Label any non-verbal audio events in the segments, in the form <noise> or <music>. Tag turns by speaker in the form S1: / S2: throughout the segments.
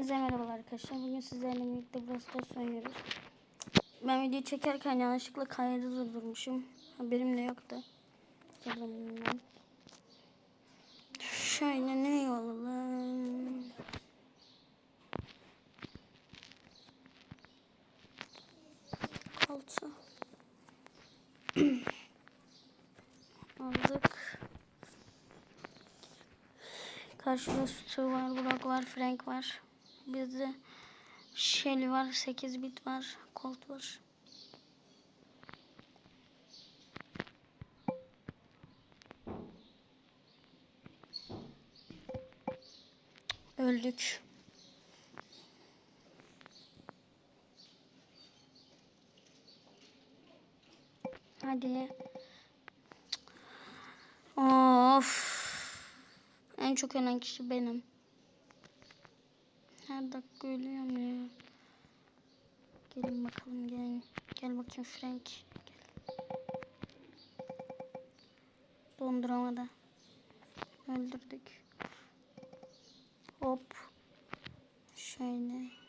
S1: Hepinize merhaba arkadaşlar. Bugün sizlerle birlikte Brawl Stars oynuyoruz. Ben videoyu çekerken yanlışlıkla kaydı durdurmuşum. Haberim de yoktu. Şöyle ne alalım? Altı. <clears throat> Aldık. Karşıda Stu var, Brock var, Frank var. Bizde Shelly var, 8 bit var, Colt var. Öldük. Hadi. Of. En çok ölen kişi benim. Her dakika ölüyorum ya. Gelin bakalım gelin. Gel bakayım Frank. Gel. Donduramadı. Öldürdük. Hop. Şöyle.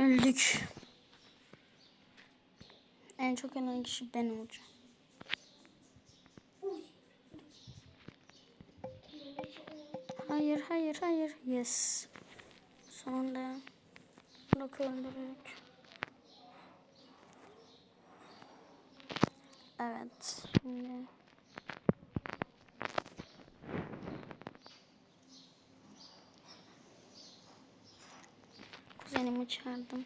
S1: Öldük. En çok ölen kişi ben olacağım. Hayır, hayır, hayır. Yes. Sonunda Brock öldürdük. Evet. Şimdi kuzenimi çağırdım.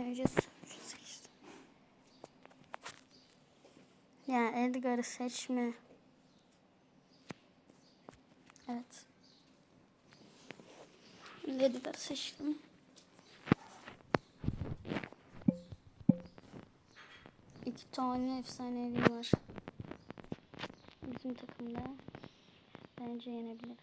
S1: Önce sunucu seçtim. Ya Edgar'ı seçme. Evet. Edgar'ı seçtim. İki tane efsanevi var. Bizim takımda. Bence yenebiliriz.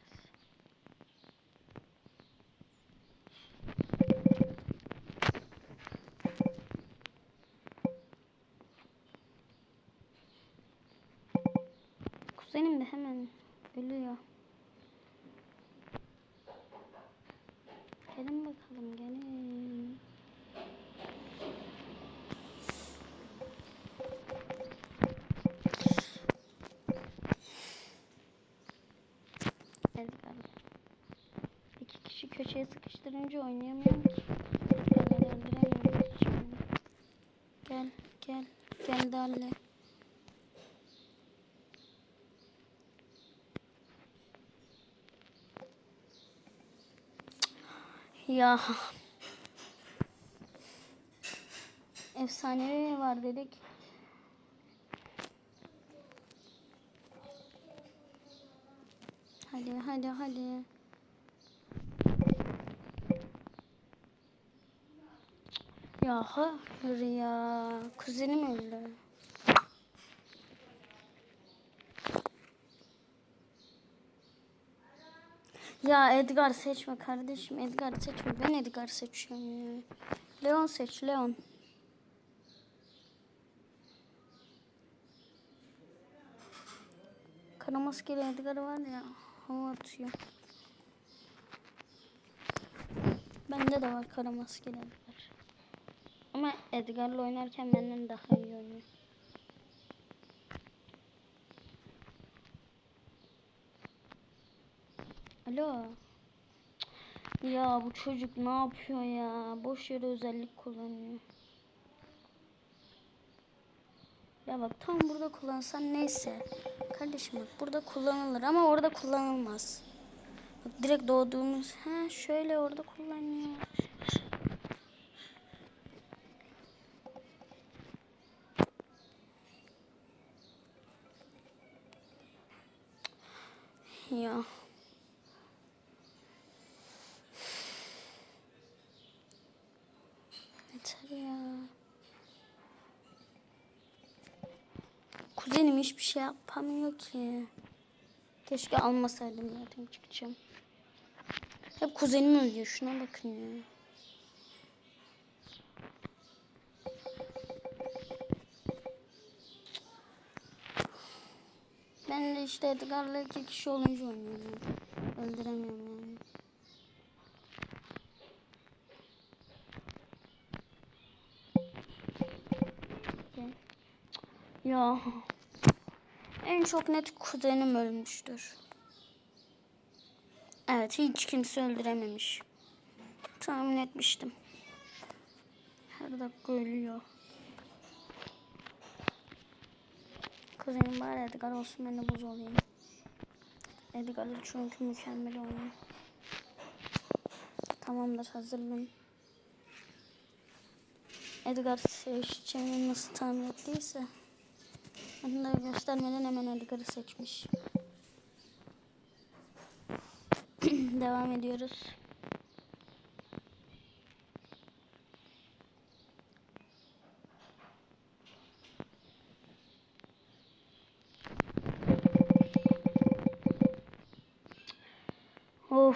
S1: Kuzenim de hemen ölüyor. Gelin bakalım gelin. Edgar. Kişi köşeye sıkıştırınca oynayamıyorum ki. Gel gel gel Dalle. Ya. Efsanevi var dedik. Hadi hadi hadi. Ya hayır ya. Kuzenim öldü. Ya Edgar seçme kardeşim. Edgar seçme. Ben Edgar seçiyorum ya. Leon seç Leon. Kara maskeli Edgar var ya. Hava atıyor. Bende de var kara maskeli Edgar. Ama Edgar'la oynarken benden daha iyi oynuyor. Alo. Ya bu çocuk ne yapıyor ya? Boş yere özellik kullanıyor. Ya bak tam burada kullansan neyse. Kardeşim bak burada kullanılır ama orada kullanılmaz. Bak direkt doğduğumuz ha şöyle orada kullanıyor. Ya. Yeter ya. Kuzenim hiçbir şey yapamıyor ki. Keşke almasaydım nereden çıkacağım. Hep kuzenim ölüyor. Şuna bakın ya. Ben de işte Edgar'la iki kişi olunca oynuyorum. Öldüremiyorum yani. Ya. En çok net kuzenim ölmüştür. Evet hiç kimse öldürememiş. Tahmin etmiştim. Her dakika ölüyor. Kuzenim bari Edgar olsun ben de buz olayım. Edgar çünkü mükemmel oynuyor. Tamamdır hazırım. Edgar seçeceğini nasıl tahmin ettiyse. De göstermeden hemen Edgar'ı seçmiş. <clears throat> Devam ediyoruz.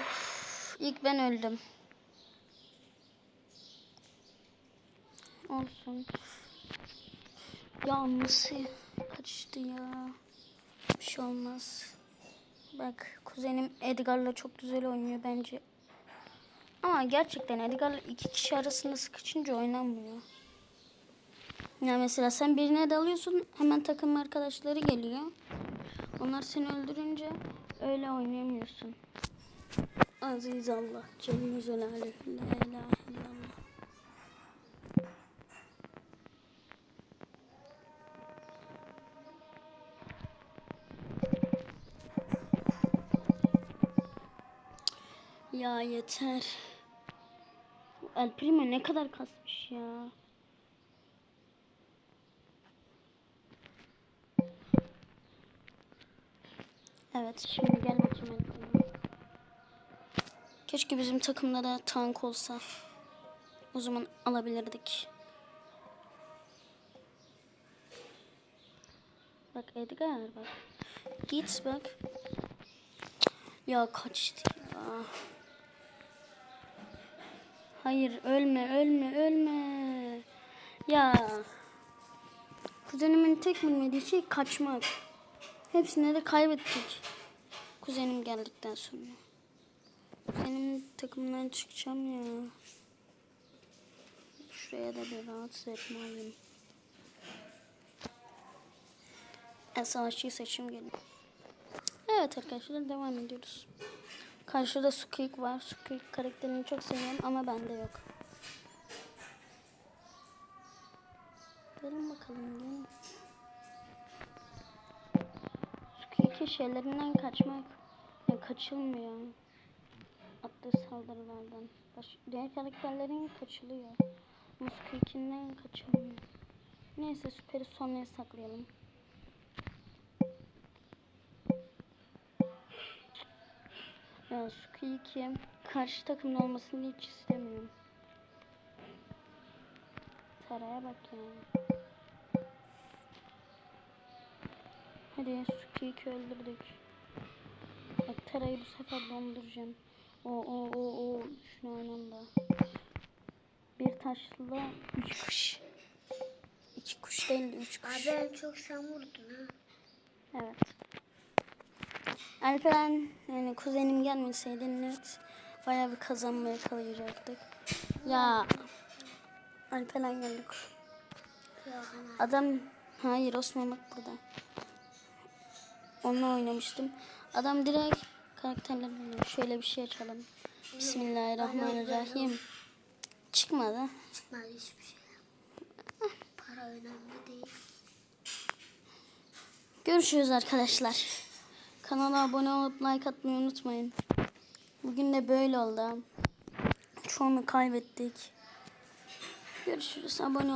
S1: Of, ilk ben öldüm. Olsun. Ya nasıl kaçtı ya? Bir şey olmaz. Bak kuzenim Edgar'la çok güzel oynuyor bence. Ama gerçekten Edgar'la iki kişi arasında sıkışınca oynanmıyor. Ya mesela sen birine dalıyorsun hemen takım arkadaşları geliyor. Onlar seni öldürünce öyle oynayamıyorsun. Aziz Allah, Celle Celaluhu, La ilahe. Ya yeter. El Primo ne kadar kasmış ya. Evet şimdi gel bakayım. Keşke bizim takımda da tank olsa. O zaman alabilirdik. Bak Edgar bak. Git bak. Ya kaçtı ya. Hayır ölme ölme ölme. Ya. Kuzenimin tek bilmediği şey kaçmak. Hepsini de kaybettik. Kuzenim geldikten sonra. Takımdan çıkacağım ya. Şuraya da bir rahatsız etmeliyim. En savaşçıyı seçim gelin. Evet arkadaşlar devam ediyoruz. Karşıda Squeak var. Squeak karakterini çok seviyorum ama bende yok. Gelin bakalım gelin. Squeak'in şeylerinden kaçmak ya kaçılmıyor. Attığı saldırılardan. Baş, diğer karakterlerin kaçılıyor. Ama Squeak'inden kaçılmıyor. Neyse süperi sonraya saklayalım. Ya Squeak'i karşı takımın olmasını hiç istemiyorum. Saraya bak ya. Hadi Squeak'i öldürdük. Bak Tara'yı bu sefer donduracağım. O o o o şunu aynı. Bir taşla üç kuş. İki kuş değil de üç kuş.
S2: Abi çok sen vurdun ha.
S1: Evet. Alperen yani kuzenim gelmeseydi net bayağı bir kazanma yakalayacaktık. Ya Alperen geldik. Adam hayır Osman bak burada. Onunla oynamıştım. Adam direkt karakterler oynuyor. Şöyle bir şey açalım. Bismillahirrahmanirrahim. Çıkmadı.
S2: Çıkmadı hiçbir şey. Para önemli değil.
S1: Görüşürüz arkadaşlar. Kanala abone olup like atmayı unutmayın. Bugün de böyle oldu. Çoğunu kaybettik. Görüşürüz. Abone ol.